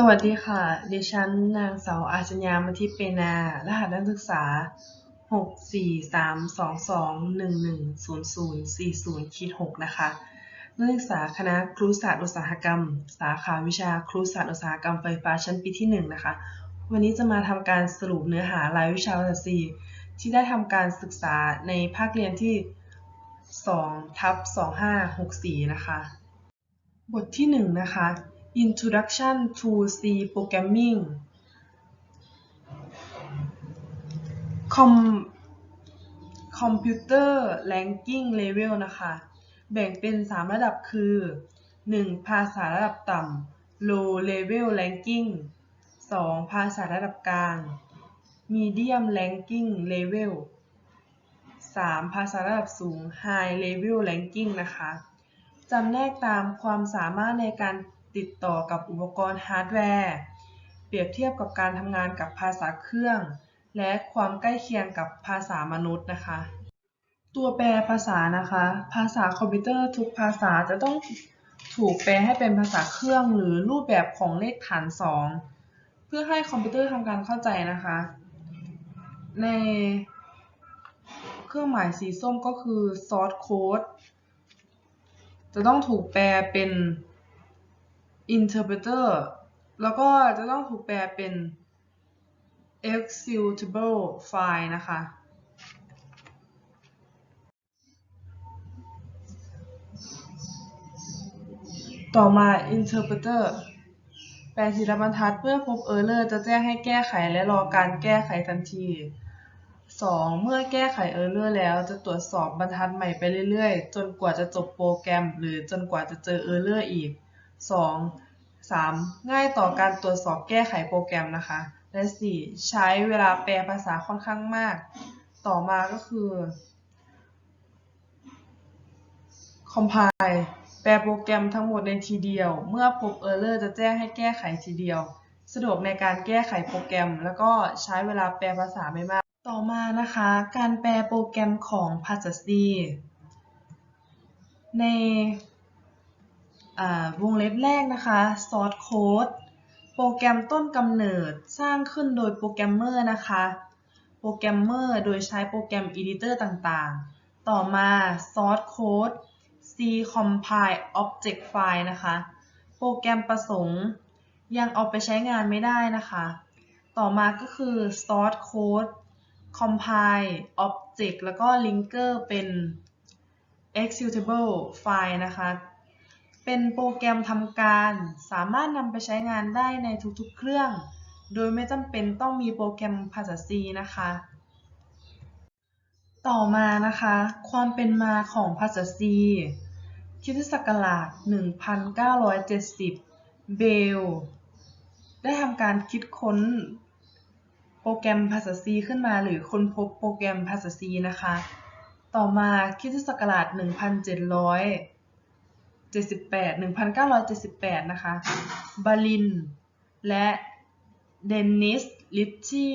สวัสดีค่ะ ดิฉันนางสาวอาชญามทิเปนา รหัสนักศึกษา 64322110040-6นะคะ นักศึกษาคณะครุศาสตร์อุตสาหกรรม สาขาวิชาครุศาสตร์อุตสาหกรรมไฟฟ้าชั้นปีที่ 1 นะคะ วันนี้จะมาทำการสรุปเนื้อหารายวิชาภาษาซีที่ได้ทำการศึกษาในภาคเรียนที่2ทับ2564 นะคะ บทที่ 1 นะคะ Introduction to C Programming Com Computer Ranking Level นะคะ แบ่งเป็น 3 ระดับคือ 1. ภาษาระดับต่ำ Low Level Ranking 2. ภาษาระดับกลาง Medium Ranking Level 3. ภาษาระดับสูง High Level Ranking นะคะ จำแนกตามความสามารถในการ ติดต่อกับอุปกรณ์ฮาร์ดแวร์ เปรียบเทียบกับการทำงานกับภาษาเครื่อง และความใกล้เคียงกับภาษามนุษย์นะคะ ตัวแปลภาษานะคะ ภาษาคอมพิวเตอร์ทุกภาษาจะต้องถูกแปลให้เป็นภาษาเครื่องหรือรูปแบบของเลขฐาน 2 เพื่อให้คอมพิวเตอร์ทำการเข้าใจนะคะ ในเครื่องหมายสีส้มก็คือ source code จะต้องถูกแปลเป็น interpreter แล้วก็จะต้องถูกแปลเป็น executable file นะคะ ต่อมา interpreter แปลทีละบรรทัดเมื่อพบ error จะแจ้งให้แก้ไขและรอการแก้ไขทันที 2. เมื่อแก้ไข error แล้วจะตรวจสอบบรรทัดใหม่ไปเรื่อยๆ จนกว่าจะจบโปรแกรม หรือจนกว่าจะเจอ error อีก 2. 3. ง่ายต่อการตรวจสอบแก้ไขโปรแกรมนะคะ และ 4. ใช้เวลาแปลภาษาค่อนข้างมาก ต่อมาก็คือ compile แปลโปรแกรมทั้งหมดในทีเดียว เมื่อพบ error จะแจ้งให้แก้ไขทีเดียว สะดวกในการแก้ไขโปรแกรม แล้วก็ใช้เวลาแปลภาษาไม่มาก ต่อมานะคะ การแปลโปรแกรมของภาษา C ใน วงเล็บแรกนะคะ source code โปรแกรมต้นกำเนิดสร้างขึ้นโดยโปรแกรมเมอร์นะคะ โปรแกรมเมอร์โดยใช้โปรแกรม editor ต่างๆ ต่อมา source code C compile object file นะคะ โปรแกรมประสงค์ยังเอาไปใช้งานไม่ได้นะคะ ต่อมาก็คือ source code compile object แล้วก็ linker เป็น executable file นะคะ เป็นโปรแกรมทำการ สามารถนำไปใช้งานได้ในทุกๆ เครื่อง โดยไม่จำเป็นต้องมีโปรแกรมภาษา C นะคะ ต่อมานะคะ ความเป็นมาของภาษา C คริสตศักราช 1970 เบล ได้ทำการคิดค้นโปรแกรมภาษา C ขึ้นมาหรือค้นพบโปรแกรมภาษา C นะคะ ต่อมาคริสตศักราช 78 1978 นะคะ บาลิน และเดนนิส ลิชชี่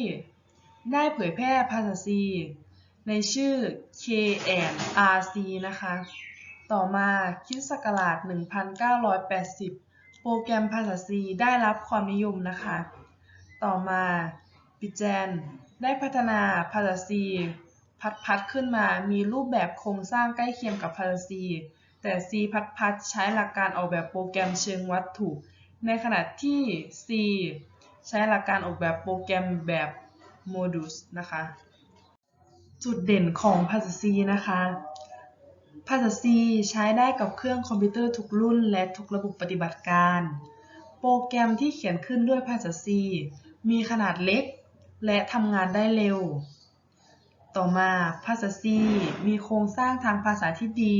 ได้เผยแพร่ภาษา C ในชื่อ K&RC นะคะ ต่อมาคริสตศักราช 1980 โปรแกรมภาษา C ได้รับความนิยมนะคะ ต่อมาปิแจนได้พัฒนาภาษา C พัดพัดขึ้นมามีรูปแบบโครงสร้างใกล้เคียงกับภาษา C แต่ C พัดพัดใช้หลักการออกแบบโปรแกรมเชิงวัตถุ ในขณะที่ C ใช้หลักการออกแบบโปรแกรมแบบโมดูลนะคะ จุดเด่นของภาษา C นะคะภาษา C ใช้ได้กับเครื่องคอมพิวเตอร์ทุกรุ่น และทุกระบบปฏิบัติการ โปรแกรมที่เขียนขึ้นด้วยภาษา C มีขนาดเล็ก และทำงานได้เร็ว ต่อมาภาษา C มีโครงสร้างทางภาษาที่ดี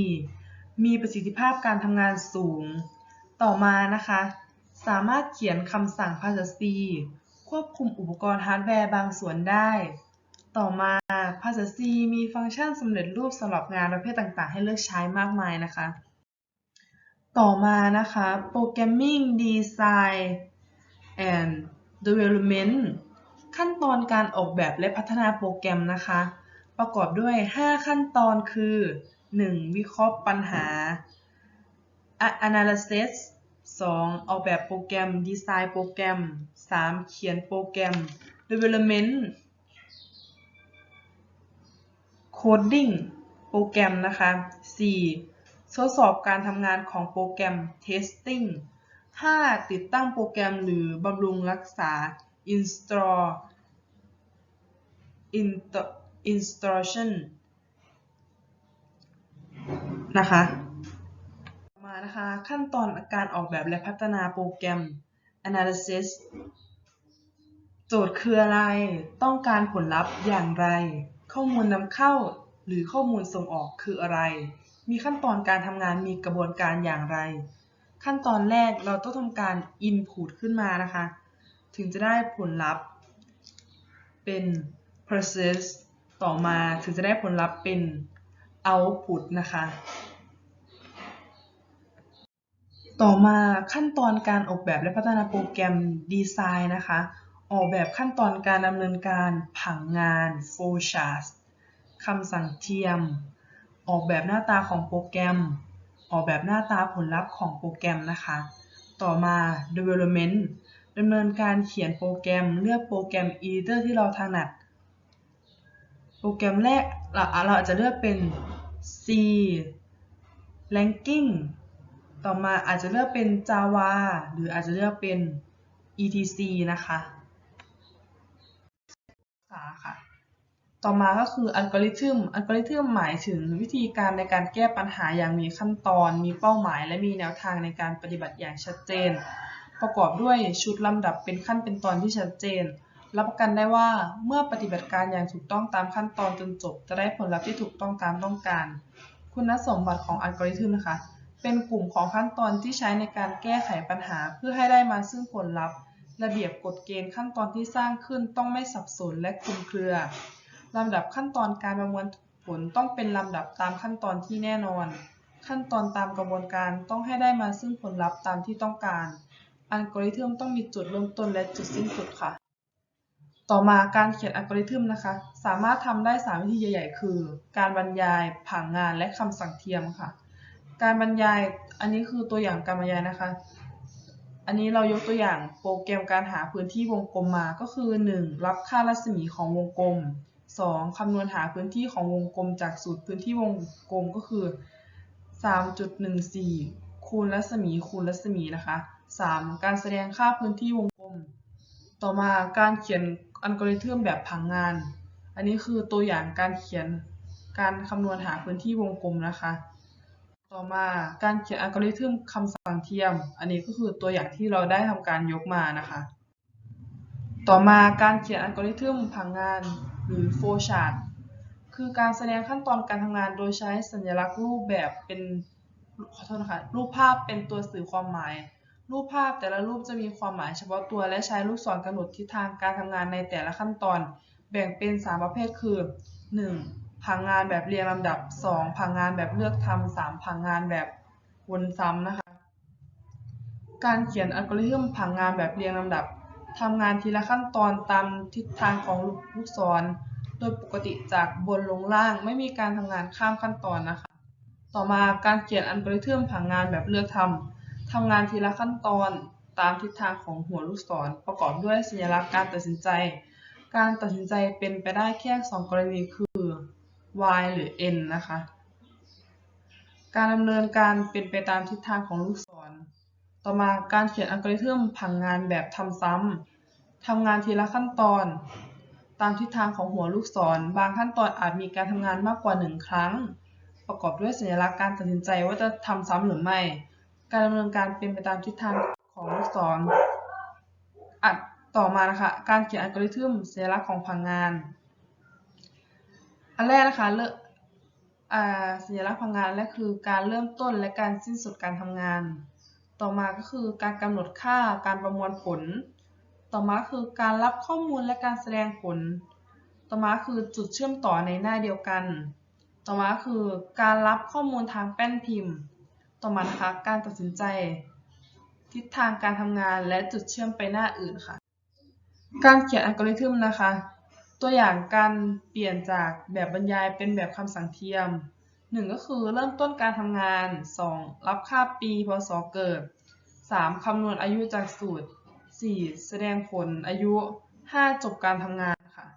มีประสิทธิภาพการทำงานสูง ต่อมานะคะ สามารถเขียนคำสั่งภาษา C ควบคุมอุปกรณ์ฮาร์ดแวร์บางส่วนได้ ต่อมาภาษา C มีฟังก์ชันสำเร็จรูปสำหรับงานประเภทต่างๆ ให้เลือกใช้มากมายนะคะ ต่อมานะคะ Programming Design and Development ขั้นตอนการออกแบบและพัฒนาโปรแกรมนะคะ ประกอบด้วย 5 ขั้นตอนคือ 1. วิเคราะห์ปัญหา Analysis 2. ออกแบบโปรแกรม ดีไซน์โปรแกรม 3. เขียนโปรแกรม development coding โปรแกรมนะคะ 4. ทดสอบการทำงานของโปรแกรม testing 5. ติดตั้งโปรแกรมหรือบำรุงรักษา install inst- installation นะคะต่อมานะคะขั้นตอนการออกแบบและพัฒนาโปรแกรม analysis โจทย์คืออะไร ต้องการผลลัพธ์อย่างไร ข้อมูลนำเข้าหรือข้อมูลส่งออกคืออะไร มีขั้นตอนการทำงานมีกระบวนการอย่างไร ขั้นตอนแรกเราต้องทำการ input ขึ้นมานะคะ ถึงจะได้ผลลัพธ์เป็น process ต่อมาถึงจะได้ผลลัพธ์เป็น output นะคะ ต่อมาขั้นตอนการออกแบบและพัฒนาโปรแกรมดีไซน์นะคะ ออกแบบขั้นตอนการดำเนินการผังงาน flowchart คำสั่งเทียม ออกแบบหน้าตาของโปรแกรม ออกแบบหน้าตาผลลัพธ์ของโปรแกรมนะคะ ต่อมา development ดำเนินการเขียนโปรแกรมเลือกโปรแกรม editor ที่เราถนัด โปรแกรมแรก เราเราอาจจะเลือกเป็น C Ranking ต่อมาอาจจะเลือกเป็น Java หรืออาจจะเลือกเป็น etc นะคะค่ะต่อมาก็คืออัลกอริทึม อัลกอริทึมหมายถึงวิธีการในการแก้ปัญหาอย่างมีขั้นตอน มีเป้าหมาย และมีแนวทางในการปฏิบัติอย่างชัดเจน ประกอบด้วยชุดลำดับเป็นขั้นเป็นตอนที่ชัดเจน รับประกันได้ว่าเมื่อปฏิบัติการอย่างถูกต้องตามขั้นตอนจนจบ จะได้ผลลัพธ์ที่ถูกต้องตามต้องการ คุณสมบัติของอัลกอริทึมนะคะ เป็นกลุ่มของขั้นตอนที่ใช้ในการแก้ไขปัญหา เพื่อให้ได้มาซึ่งผลลัพธ์ ระเบียบกฎเกณฑ์ขั้นตอนที่สร้างขึ้นต้องไม่สับสนและคลุมเครือลำดับขั้นตอนการประมวลผลต้องเป็นลำดับตามขั้นตอนที่แน่นอน ขั้นตอนตามกระบวนการต้องให้ได้มาซึ่งผลลัพธ์ตามที่ต้องการ อัลกอริทึมต้องมีจุดเริ่มต้นและจุดสิ้นสุดค่ะ ต่อมาการเขียนอัลกอริทึมนะคะ สามารถทำได้ 3 วิธีใหญ่ ๆ คือ การบรรยายผังงานและคำสั่งเทียมค่ะ การบรรยายอันนี้คือตัวอย่างการบรรยายนะคะ อันนี้เรายกตัวอย่างโปรแกรมการหาพื้นที่วงกลมมาก็คือ 1. รับค่ารัศมีของวงกลม 2. คำนวณหาพื้นที่ของวงกลมจากสูตรพื้นที่วงกลมก็คือ 3.14 คูณรัศมีคูณรัศมีนะคะ 3. การแสดงค่าพื้นที่วง ต่อมาการเขียนอัลกอริทึมแบบผังงาน อันนี้คือตัวอย่างการเขียนการคำนวณหาพื้นที่วงกลมนะคะ ต่อมาการเขียนอัลกอริทึมคำสั่งเทียม อันนี้ก็คือตัวอย่างที่เราได้ทำการยกมานะคะ ต่อมาการเขียนอัลกอริทึมผังงานหรือ flowchart คือการแสดงขั้นตอนการทำงานโดยใช้สัญลักษณ์รูปแบบเป็นขอโทษนะคะรูปภาพเป็นตัวสื่อความหมาย รูปภาพแต่ละรูปจะมีความหมายเฉพาะตัวและใช้ลูกศรกำหนดทิศทางการทำงานในแต่ละขั้นตอน แบ่งเป็น 3 ประเภทคือ 1. ผังงานแบบเรียงลำดับ 2. ผังงานแบบเลือกทำ 3. ผังงานแบบวนซ้ำนะคะ การเขียนอัลกอริทึมผังงานแบบเรียงลำดับทำงานทีละขั้นตอนตามทิศทางของลูกศร โดยปกติจากบนลงล่างไม่มีการทำงานข้ามขั้นตอนนะคะ ต่อมาการเขียนอัลกอริทึมผังงานแบบเลือกทำ ทำงานทีละขั้นตอนตามทิศทางของหัวลูกศรประกอบด้วยสัญลักษณ์การตัดสินใจ การตัดสินใจเป็นไปได้แค่ 2 กรณีคือ y หรือ n นะคะ การดำเนินการเป็นไปตามทิศทางของลูกศร ต่อมาการเขียนอัลกอริทึมผังงานแบบทำซ้ำทำงานทีละขั้นตอน ตามทิศทางของหัวลูกศร บางขั้นตอนอาจมีการทำงานมากกว่า 1 ครั้ง ประกอบด้วยสัญลักษณ์การตัดสินใจว่าจะทำซ้ำหรือไม่ การดำเนินการเป็นไปตามทิศทางของลูกศรอัดต่อมานะคะ การเขียนอัลกอริทึมสัญลักษณ์ของผังงาน อันแรกนะคะเลือกสัญลักษณ์ผังงานแรกคือการเริ่มต้นและการสิ้นสุดการทำงาน ต่อมาก็คือการกำหนดค่าการประมวลผล ต่อมาคือการรับข้อมูลและการแสดงผล ต่อมาคือจุดเชื่อมต่อในหน้าเดียวกัน ต่อมาคือการรับข้อมูลทางแป้นพิมพ์ ต่อมานะคะ การตัดสินใจ ทิศทางการทำงานและจุดเชื่อมไปหน้าอื่นค่ะ การเขียนอัลกอริทึมนะคะ ตัวอย่างการเปลี่ยนจากแบบบรรยายเป็นแบบคำสั่งเทียม 1 ก็คือเริ่มต้นการทำงาน 2 รับค่าปีพศเกิด 3. คำนวณอายุจากสูตร 4. แสดงผลอายุ 5. จบการทำงานค่ะ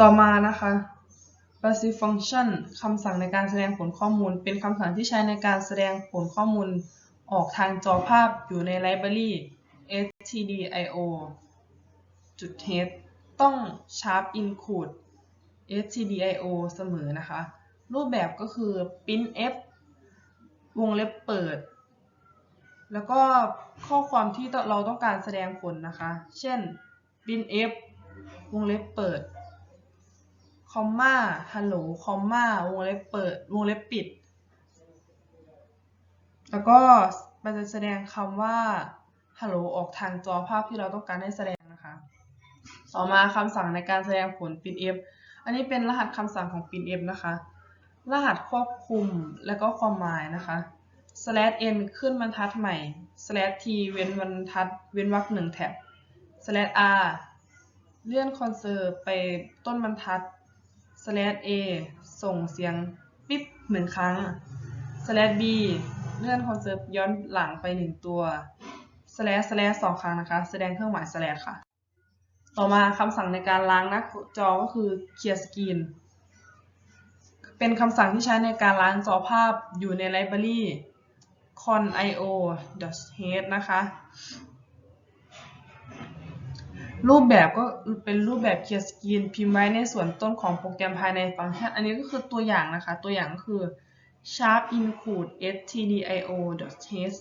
ต่อมานะคะ passive function คำสั่งในการแสดงผลข้อมูล เป็นคำสั่งที่ใช้ในการแสดงผลข้อมูลออกทางจอภาพอยู่ในไลบรารี stdio .h ต้อง sharp include stdio เสมอนะคะ รูปแบบก็คือ printf วงเล็บเปิด แล้วก็ข้อความที่เราต้องการแสดงผลนะคะ เช่น printf วงเล็บเปิด คอมมาฮัลโหลคอมมาวงเล็บเปิด วงเล็บปิด แล้วก็มันจะแสดงคำว่าฮัลโหลออกทางจอภาพที่เราต้องการให้แสดงนะคะ ต่อมาคำสั่งในการแสดงผล printf อันนี้เป็นรหัสคำสั่งของ printf นะคะ รหัสควบคุมและก็ความหมายนะคะ slash n ขึ้นบรรทัดใหม่ slash t เว้นบรรทัด เว้นวรรคหนึ่งแท็บ slash r เลื่อนคอนเซอร์ไปต้นบรรทัด slash a ส่งเสียงปิ๊บหนึ่งครั้ง slash b เลื่อนคอนเซอร์ย้อนหลังไปหนึ่งตัว slash slash สองครั้งนะคะ แสดงเครื่องหมาย slash ค่ะ ต่อมาคำสั่งในการล้างหน้าจอก็คือ clear screen เป็นคำสั่งที่ใช้ในการล้างจอภาพอยู่ในไลบรารี conio.h นะคะ รูปแบบก็เป็นรูปแบบ clear screen พิมพ์ไว้ในส่วนต้นของโปรแกรมภายในฟังก์ชัน อันนี้ก็คือตัวอย่างนะคะ ตัวอย่างก็คือ sharp include stdio.h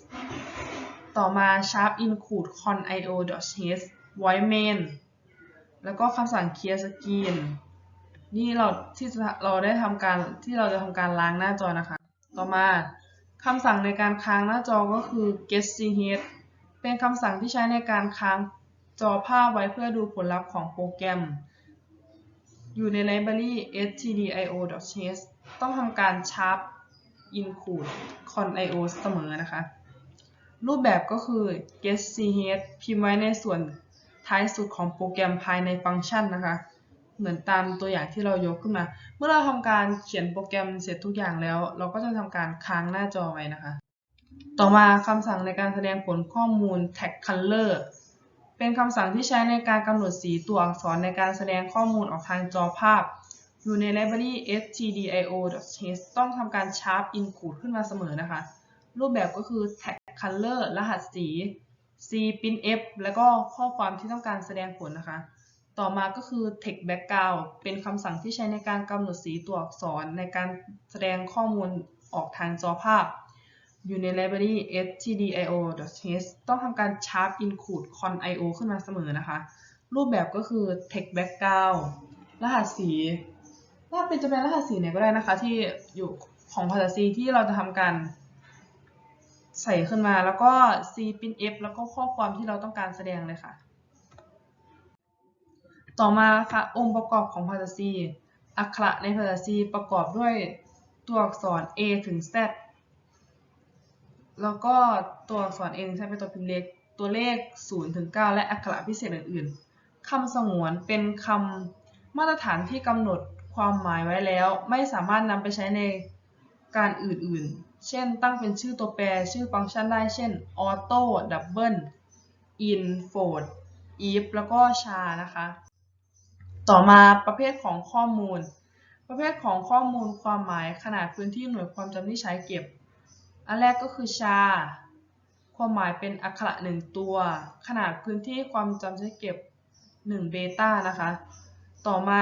ต่อมา sharp include conio.h void main แล้วก็คำสั่ง clear screen นี่เราที่เราได้ทำการที่เราจะทำการล้างหน้าจอนะคะ ต่อมาคำสั่งในการค้างหน้าจอก็คือ get ch เป็นคำสั่งที่ใช้ในการค้าง จอภาพไว้เพื่อดูผลลัพธ์ของโปรแกรม อยู่ในไลบรารี stdio.h ต้องทำการ sharp include conio เสมอนะคะ รูปแบบก็คือ get ch พิมพ์ไว้ในส่วนท้ายสุดของโปรแกรมภายในฟังก์ชันนะคะ เหมือนตามตัวอย่างที่เรายกขึ้นมา เมื่อเราทำการเขียนโปรแกรมเสร็จทุกอย่างแล้ว เราก็จะทำการค้างหน้าจอไว้นะคะ ต่อมาคำสั่งในการแสดงผลข้อมูล tag color เป็นคำสั่งที่ใช้ในการกำหนดสีตัวอักษรในการแสดงข้อมูลออกทางจอภาพ อยู่ในไลบรารี stdio.h ต้องทำการ sharp include ขึ้นมาเสมอนะคะ รูปแบบก็คือ tag color รหัสสี c printf แล้วก็ข้อความที่ต้องการแสดงผลนะคะ ต่อมาก็คือ text background เป็นคำสั่งที่ใช้ในการกำหนดสีตัวอักษรในการแสดงข้อมูลออกทางจอภาพ อยู่ในไลบรารี stdio.h ต้องทำการ sharp include conio ขึ้นมาเสมอนะคะ รูปแบบก็คือ text background รหัสสีถ้าเป็นจะเป็นรหัสสีไหนก็ได้นะคะ ที่อยู่ของภาษา C ที่เราจะทำการใส่ขึ้นมาแล้วก็ c printf แล้วก็ข้อความที่เราต้องการแสดงเลยค่ะ ต่อมาค่ะองค์ประกอบของภาษา C อักขระในภาษา C ประกอบด้วยตัวอักษร A ถึง Z แล้วก็ตัวอักษร N ใช้เป็นตัวพิมพ์เล็ก ตัวเลข0ถึง9และอักขระพิเศษอื่นๆคำสงวนเป็นคำมาตรฐานที่กำหนดความหมายไว้แล้ว ไม่สามารถนำไปใช้ในการอื่นๆ เช่น ตั้งเป็นชื่อตัวแปรชื่อฟังก์ชันได้ เช่น auto double in float if แล้วก็ char นะคะ ต่อมาประเภทของข้อมูล ประเภทของข้อมูลความหมายขนาดพื้นที่หน่วยความจำที่ใช้เก็บ อันแรกก็คือ char ความหมายเป็นอักขระหนึ่งตัว ขนาดพื้นที่ความจำใช้เก็บ1เบต้านะคะ ต่อมา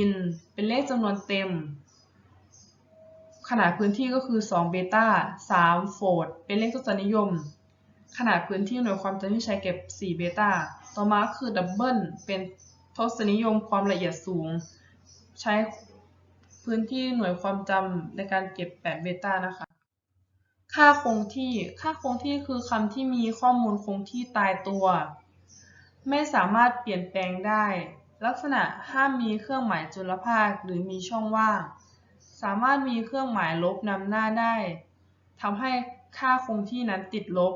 in เป็นเลขจำนวนเต็ม ขนาดพื้นที่ก็คือ2เบต้า3โฟลดเป็นเลขทศนิยม ขนาดพื้นที่หน่วยความจำที่ใช้เก็บ4เบต้า ต่อมาคือดับเบิลเป็นทศนิยมความละเอียดสูง ใช้พื้นที่หน่วยความจำในการเก็บ8เบต้านะคะ ค่าคงที่ ค่าคงที่คือคำที่มีข้อมูลคงที่ตายตัว ไม่สามารถเปลี่ยนแปลงได้ ลักษณะห้ามมีเครื่องหมายจุลภาคหรือมีช่องว่าง สามารถมีเครื่องหมายลบนำหน้าได้ทำให้ค่าคงที่นั้นติดลบ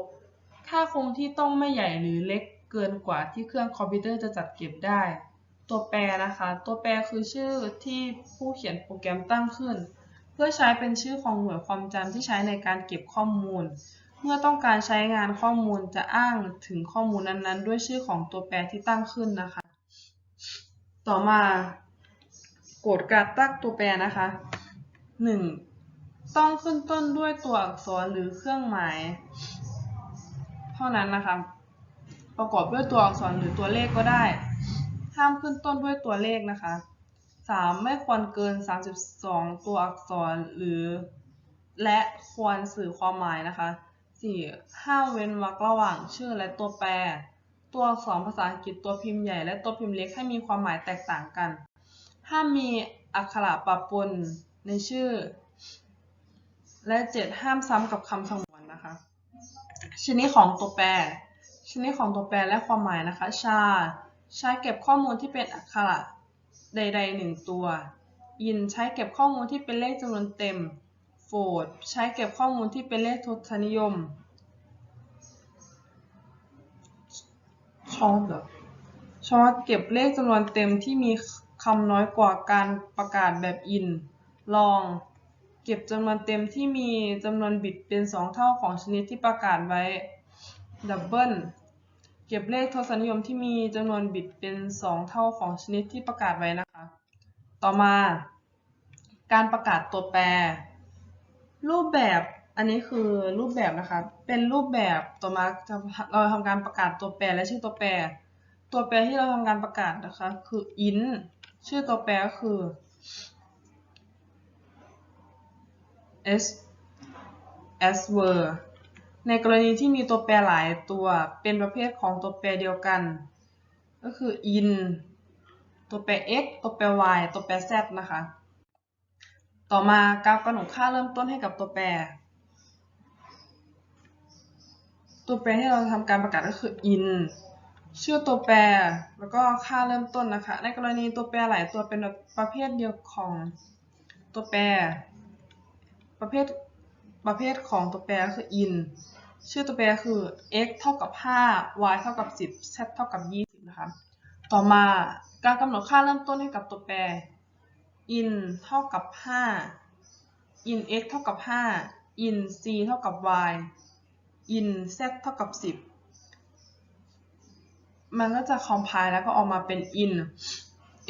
ค่าคงที่ต้องไม่ใหญ่หรือเล็กเกินกว่าที่เครื่องคอมพิวเตอร์จะจัดเก็บได้ ตัวแปรนะคะ ตัวแปรคือชื่อที่ผู้เขียนโปรแกรมตั้งขึ้น เพื่อใช้เป็นชื่อของหน่วยความจำที่ใช้ในการเก็บข้อมูล เมื่อต้องการใช้งานข้อมูลจะอ้างถึงข้อมูลนั้นๆ ด้วยชื่อของตัวแปรที่ตั้งขึ้นนะคะ ต่อมากฎการตั้งตัวแปรนะคะ 1. ต้องขึ้นต้นด้วยตัวอักษรหรือเครื่องหมาย เท่านั้นนะคะ ประกอบด้วยตัวอักษรหรือตัวเลขก็ได้ ห้ามขึ้นต้นด้วยตัวเลขนะคะ 3. ไม่ควรเกิน 32 ตัวอักษรหรือ และควรสื่อความหมายนะคะ 4. ห้ามเว้นวรรคระหว่างชื่อและตัวแปร ตัวอักษรภาษาอังกฤษตัวพิมพ์ใหญ่และตัวพิมพ์เล็กให้มีความหมายแตกต่างกัน ห้ามมีอักขระปะปนในชื่อ และ 7 ห้ามซ้ำกับคำสงวนนะคะ ชนิดของตัวแปร ชนิดของตัวแปรและความหมายนะคะ ชา ใช้เก็บข้อมูลที่เป็นอักขระ ใดๆหนึ่งตัวอินใช้เก็บข้อมูลที่เป็นเลขจำนวนเต็มโฟดใช้เก็บข้อมูลที่เป็นเลขทศนิยมชอตเหรอชอตเก็บเลขจำนวนเต็มที่มีคำน้อยกว่าการประกาศแบบอินลองเก็บจำนวนเต็มที่มีจำนวนบิตเป็น 2 เท่าของชนิดที่ประกาศไว้ดับเบิลเก็บเลขทศนิยมที่มีจำนวนบิตเป็น 2 เท่าของชนิดที่ประกาศไว้นะคะ ต่อมาการประกาศตัวแปร รูปแบบอันนี้คือรูปแบบนะคะ เป็นรูปแบบต่อมาจะเราทำการประกาศตัวแปรและชื่อตัวแปร ตัวแปรที่เราทำการประกาศนะคะ คือ int ชื่อตัวแปรก็คือ s s w e r ในกรณีที่มีตัวแปรหลายตัวเป็นประเภทของตัวแปรเดียวกัน ก็คือ in ตัวแปร x ตัวแปร y ตัวแปร z นะคะ ต่อมากรารกำหนดค่าเริ่มต้นให้กับตัวแปร ตัวแปรที่เราทำการประกาศก็คือ in ชื่อตัวแปรแล้วก็ค่าเริ่มต้นนะคะ ในกรณีตัวแปรหลายตัวเป็นประเภทเดียวของตัวแปร ประเภทประเภทของตัวแปรก็คือ in ชื่อตัวแปรคือ x เท่ากับ 5 y เท่ากับ 10 z เท่ากับ 20 นะคะ ต่อมาการกำหนดค่าเริ่มต้นให้กับตัวแปร in เท่ากับ 5 in x เท่ากับ 5 in c เท่ากับ y in z เท่ากับ 10 มันก็จะ compile แล้วก็ออกมาเป็น in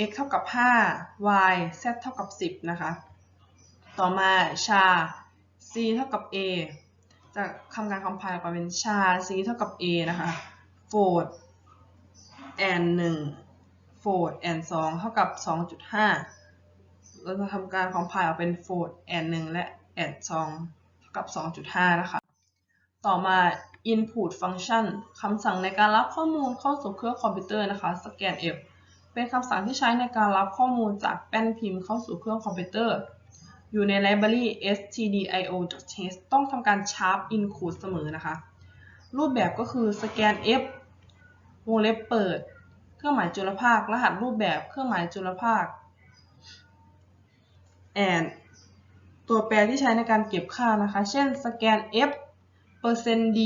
x เท่ากับ 5 y z เท่ากับ 10 นะคะ ต่อมาชา c เท่ากับ a จะทำการ compile ออกมาเป็นชา c เท่ากับ a นะคะ fold and 1 fold and 2 เท่ากับ 2.5 เราจะทำการ compile ออกเป็น fold and 1 และ and 2 เท่ากับ 2.5 นะคะ ต่อมา input function คำสั่งในการรับข้อมูลเข้าสู่เครื่องคอมพิวเตอร์นะคะ scanf เป็นคำสั่งที่ใช้ในการรับข้อมูลจากแป้นพิมพ์เข้าสู่เครื่องคอมพิวเตอร์ อยู่ในไลบรารี stdio.h ต้องทำการ sharp include เสมอนะคะ รูปแบบก็คือ scanf วงเล็บเปิด เครื่องหมายจุลภาค รหัสรูปแบบ เครื่องหมายจุลภาค and ตัวแปรที่ใช้ในการเก็บค่านะคะ เช่น scanf percent d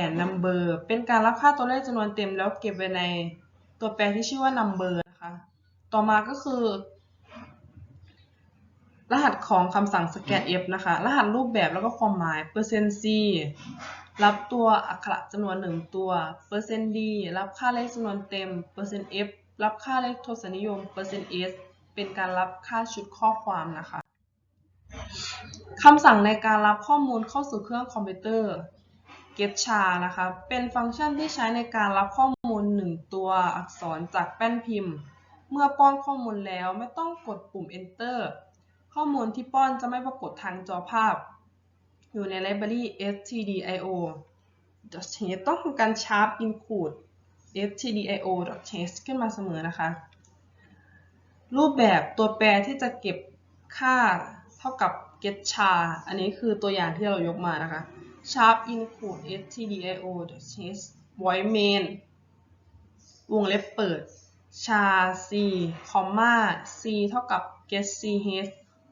and number เป็นการรับค่าตัวเลขจำนวนเต็มแล้วเก็บไว้ในตัวแปรที่ชื่อว่า number นะคะ ต่อมาก็คือ รหัสของคำสั่ง scanf นะคะ รหัสรูปแบบแล้วก็ความหมาย percent c รับตัวอักขระจำนวน1ตัว percent d รับค่าเลขจำนวนเต็ม percent f รับค่าเลขทศนิยม percent s เป็นการรับค่าชุดข้อความนะคะคำสั่งในการรับข้อมูลเข้าสู่เครื่องคอมพิวเตอร์ getChar นะคะ เป็นฟังก์ชันที่ใช้ในการรับข้อมูล 1 ตัวอักษรจากแป้นพิมพ์ เมื่อป้อนข้อมูลแล้วไม่ต้องกดปุ่ม enter ข้อมูลที่ป้อนจะไม่ปรากฏทางจอภาพ อยู่ในไลบรารี stdio h ต้องทำการ sharp include stdio.h ขึ้นมาเสมอนะคะ รูปแบบตัวแปรที่จะเก็บค่าเท่ากับ getChar อันนี้คือตัวอย่างที่เรายกมานะคะ sharp include stdio.h void main วงเล็บเปิด char c comma c เท่ากับ get ch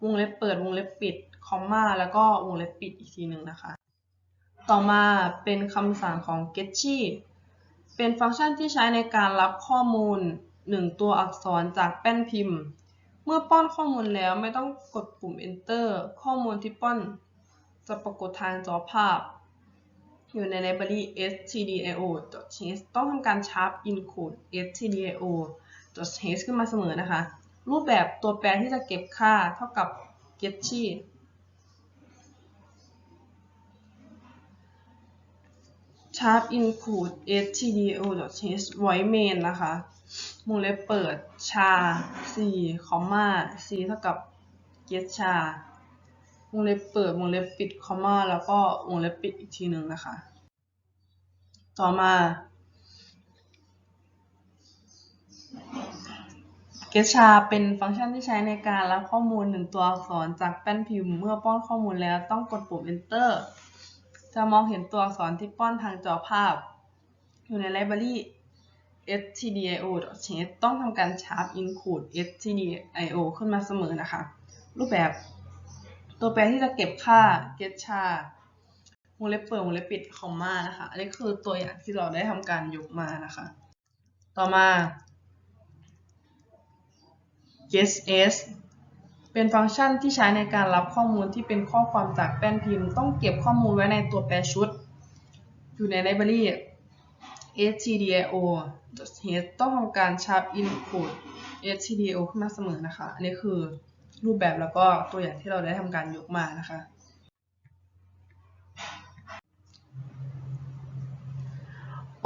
วงเล็บเปิด วงเล็บปิด comma แล้วก็วงเล็บปิดอีกทีหนึ่งนะคะ ต่อมาเป็นคำสั่งของ getchi เป็นฟังก์ชันที่ใช้ในการรับข้อมูล 1 ตัวอักษรจากแป้นพิมพ์ เมื่อป้อนข้อมูลแล้วไม่ต้องกดปุ่ม enter ข้อมูลที่ป้อนจะปรากฏทางจอภาพ อยู่ใน library stdio.ts ต้องทำการ sharp include stdio.ts ขึ้นมาเสมอนะคะ รูปแบบตัวแปรที่จะเก็บค่าเท่ากับ getch sharp include stdio.ts void main นะคะวงเล็บเปิดชา c คอมมา c เท่ากับ get ชาวงเล็บเปิดวงเล็บปิดคอมมาแล้วก็วงเล็บปิดอีกทีหนึ่งนะคะ ต่อมา get ชาเป็นฟังก์ชันที่ใช้ในการรับข้อมูลหนึ่งตัวอักษรจากแป้นพิมพ์ เมื่อป้อนข้อมูลแล้วต้องกดปุ่ม enter จะมองเห็นตัวอักษรที่ป้อนทางจอภาพ อยู่ใน library stdio.ch ต้องทำการ sharp include stdio ขึ้นมาเสมอนะคะ รูปแบบตัวแปรที่จะเก็บค่า get ชาวงเล็บเปิดวงเล็บปิดคอมมานะคะ อันนี้คือตัวอย่างที่เราได้ทำการยกมานะคะ ต่อมา get s เป็นฟังก์ชันที่ใช้ในการรับข้อมูลที่เป็นข้อความจากแป้นพิมพ์ ต้องเก็บข้อมูลไว้ในตัวแปรชุด อยู่ใน library stdio h ต้องทำการ sharp include stdio ขึ้นมาเสมอนะคะ อันนี้คือรูปแบบแล้วก็ตัวอย่างที่เราได้ทำการยกมานะคะ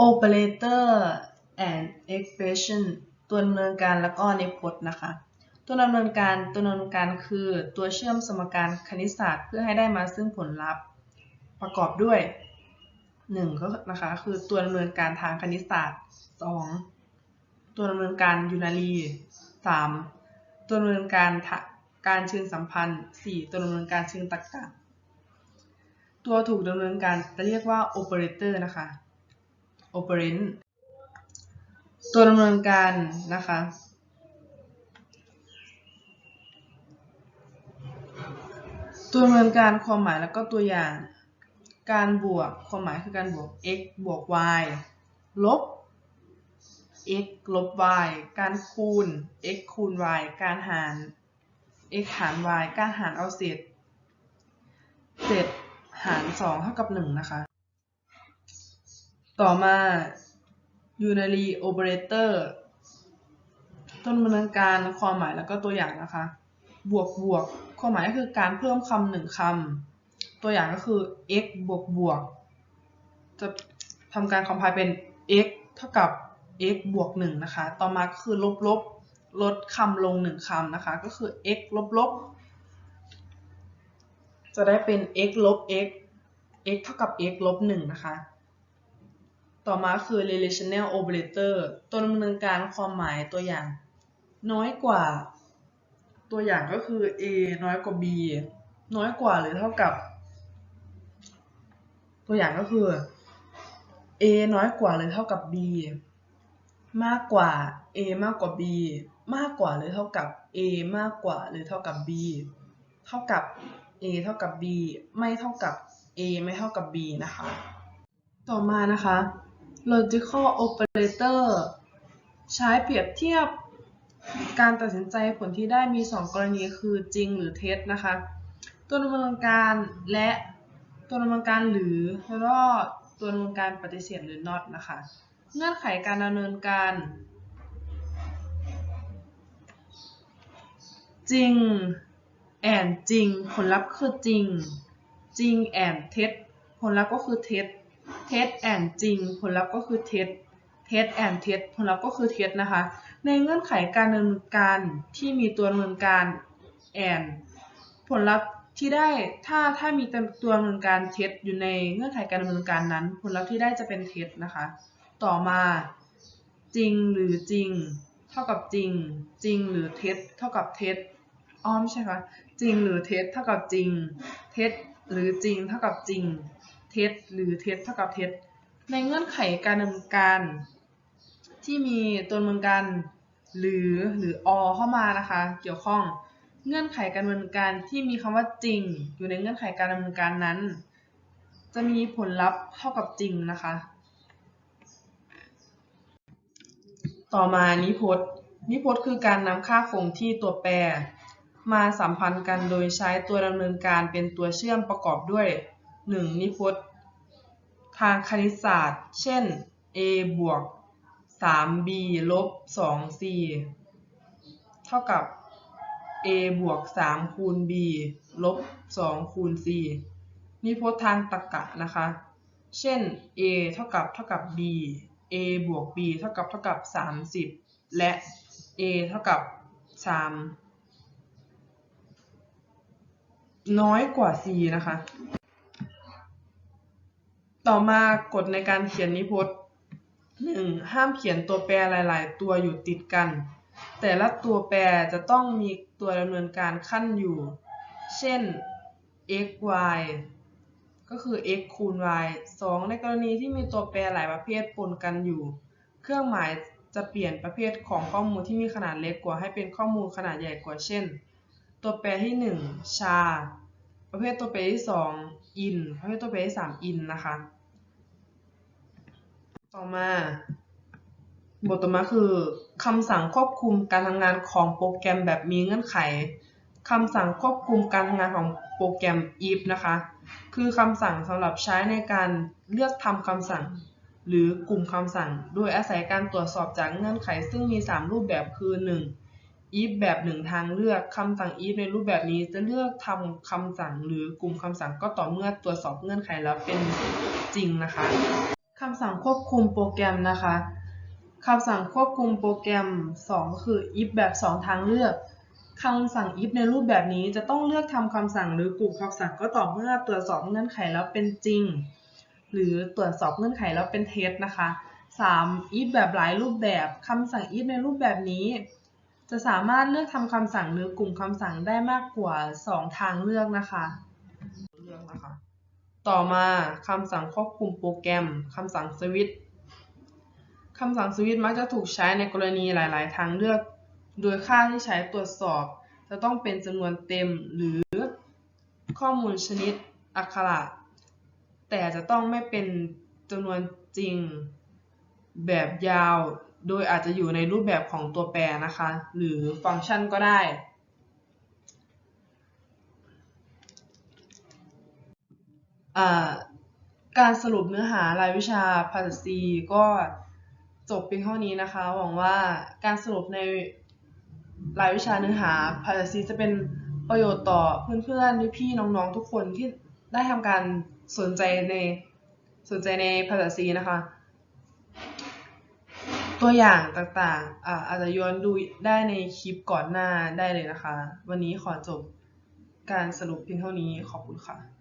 operator and expression ตัวดำเนินการแล้วก็ในพจน์นะคะ ตัวดำเนินการตัวดำเนินการคือตัวเชื่อมสมการคณิตศาสตร์ เพื่อให้ได้มาซึ่งผลลัพธ์ประกอบด้วย1ก็นะคะคือตัวดำเนินการทางคณิตศาสตร์ 2 ตัวดำเนินการยูนารี 3 ตัวดำเนินการการเชิงสัมพันธ์ 4 ตัวดำเนินการเชิงตรรกะตัวถูกดำเนินการจะเรียกว่า operator นะคะ operand ตัวดำเนินการนะคะ ตัวดำเนินการความหมายแล้วก็ตัวอย่าง การบวกความหมายคือการบวก x บวก y ลบ x ลบ y การคูณ x คูณ y การหาร x หาร y การหารเอาเศษเศษหาร 2 เท่ากับ 1 นะคะ ต่อมา unary operator ต้นดำเนินการความหมายแล้วก็ตัวอย่างนะคะ บวกบวก ความหมายก็คือการเพิ่มคำหนึ่งคำตัวอย่างก็คือ x บวกบวกจะทำการคอมไพล์เป็น x เท่ากับ x บวก1นะคะ ต่อมาก็คือลบลบลดคำลง1คำนะคะ ก็คือ x ลบลบจะได้เป็น x ลบ x x เท่ากับ x ลบ1นะคะ ต่อมาคือ relational operator ตัวดำเนินการความหมายตัวอย่าง น้อยกว่า ตัวอย่างก็คือ a น้อยกว่า b น้อยกว่าหรือเท่ากับ ตัวอย่างก็คือ a น้อยกว่าหรือเท่ากับ b มากกว่า a มากกว่า b มากกว่าหรือเท่ากับ a มากกว่าหรือเท่ากับ b เท่ากับ a เท่ากับ b ไม่เท่ากับ a ไม่เท่ากับ b นะคะ ต่อมานะคะ logical operator ใช้เปรียบเทียบ การตัดสินใจผลที่ได้มี 2 กรณีคือจริงหรือเท็จนะคะ ตัวดำเนินการและตัวดำเนินการหรือแล้วก็ตัวดำเนินการปฏิเสธหรือ not นะคะ เงื่อนไขการดำเนินการ จริง and จริง ผลลัพธ์คือจริง จริง and เท็จผลลัพธ์ก็คือเท็จเท็จ and จริง ผลลัพธ์ก็คือเท็จเท็จ and เท็จผลลัพธ์ก็คือเท็จนะคะ ในเงื่อนไขการดำเนินการที่มีตัวดำเนินการ and ผลลัพธ์ที่ได้ถ้าถ้ามีตัวดำเนินการเท็จอยู่ในเงื่อนไขการดำเนินการนั้น ผลลัพธ์ที่ได้จะเป็นเท็จนะคะ ต่อมาจริงหรือจริง เท่ากับจริง จริงหรือเท็จ เท่ากับเท็จอ้อมใช่คะจริงหรือเท็จเท่ากับจริง เท็จหรือจริง เท่ากับจริง เท็จหรือเท็จเท่ากับเท็จ ในเงื่อนไขการดำเนินการ ที่มีตัวดำเนินการหรือหรืออเข้ามานะคะ เกี่ยวข้องเงื่อนไขการดำเนินการที่มีคำว่าจริง อยู่ในเงื่อนไขการดำเนินการนั้น จะมีผลลัพธ์เท่ากับจริงนะคะ ต่อมานิพจน์นิพจน์คือการนำค่าคงที่ตัวแปร มาสัมพันธ์กันโดยใช้ตัวดำเนินการเป็นตัวเชื่อมประกอบด้วย 1. นิพจน์ทางคณิตศาสตร์ เช่น a บวก 3b ลบ 2c เท่ากับ a บวก 3 คูณ b ลบ 2 คูณ c นิพจน์ทางตรรกะนะคะ เช่น a เท่ากับเท่ากับ b a บวก b เท่ากับเท่ากับ 30 และ a เท่ากับ 3 น้อยกว่า c นะคะ ต่อมากฎในการเขียนนิพจน์ 1. ห้ามเขียนตัวแปรหลาย ๆ ตัวอยู่ติดกัน แต่ละตัวแปรจะต้องมีตัวดำเนินการขั้นอยู่ เช่น x y ก็คือ x คูณ y 2 ในกรณีที่มีตัวแปรหลายประเภทปนกันอยู่ เครื่องหมายจะเปลี่ยนประเภทของข้อมูลที่มีขนาดเล็กกว่าให้เป็นข้อมูลขนาดใหญ่กว่า เช่น ตัวแปรที่ 1 ชา ประเภทตัวแปรที่2 in ประเภทตัวแปรที่3 in นะคะ ต่อมา บทต่อมาคือคำสั่งควบคุมการทำงานของโปรแกรมแบบมีเงื่อนไขคำสั่งควบคุมการทำงานของโปรแกรม if นะคะ คือคำสั่งสำหรับใช้ในการเลือกทำคำสั่ง หรือกลุ่มคำสั่ง โดยอาศัยการตรวจสอบจากเงื่อนไข ซึ่งมี 3 รูปแบบคือ 1. if แบบ 1 ทางเลือกคำสั่ง if ในรูปแบบนี้จะเลือกทำคำสั่ง หรือกลุ่มคำสั่งก็ต่อเมื่อตรวจสอบเงื่อนไขแล้วเป็นจริงนะคะ คำสั่งควบคุมโปรแกรมนะคะคำสั่งควบคุมโปรแกรม 2 คือ if แบบ 2 ทางเลือกคำสั่ง if ในรูปแบบนี้จะต้องเลือกทำคำสั่งหรือกลุ่มคำสั่งก็ต่อเมื่อตรวจสอบเงื่อนไขแล้วเป็นจริง หรือตรวจสอบเงื่อนไขแล้วเป็นเท็จนะคะ 3. if แบบหลายรูปแบบคำสั่ง if ในรูปแบบนี้ จะสามารถเลือกทำคำสั่งหรือกลุ่มคำสั่งได้มากกว่า 2 ทางเลือกนะคะเลือกนะคะ ต่อมาคำสั่งควบคุมโปรแกรมคำสั่งสวิตคำสั่งสวิตมักจะถูกใช้ในกรณีหลาย ๆ ทางเลือก โดยค่าที่ใช้ตรวจสอบ จะต้องเป็นจำนวนเต็มหรือข้อมูลชนิดอักขระ แต่จะต้องไม่เป็นจำนวนจริงแบบยาว โดยอาจจะอยู่ในรูปแบบของตัวแปรนะคะ หรือฟังก์ชันก็ได้ อ่า การสรุปเนื้อหารายวิชาภาษาซีก็จบเพียงเท่านี้นะคะ หวังว่าการสรุปในรายวิชาเนื้อหาภาษาซีจะเป็นประโยชน์ต่อเพื่อนๆพี่ๆน้องๆทุกคนที่ได้ทำการสนใจในสนใจในภาษาซีนะคะ ตัวอย่างต่างๆอาอาจจะย้อนดูได้ในคลิปก่อนหน้าได้เลยนะคะ วันนี้ขอจบการสรุปเพียงเท่านี้ขอบคุณค่ะ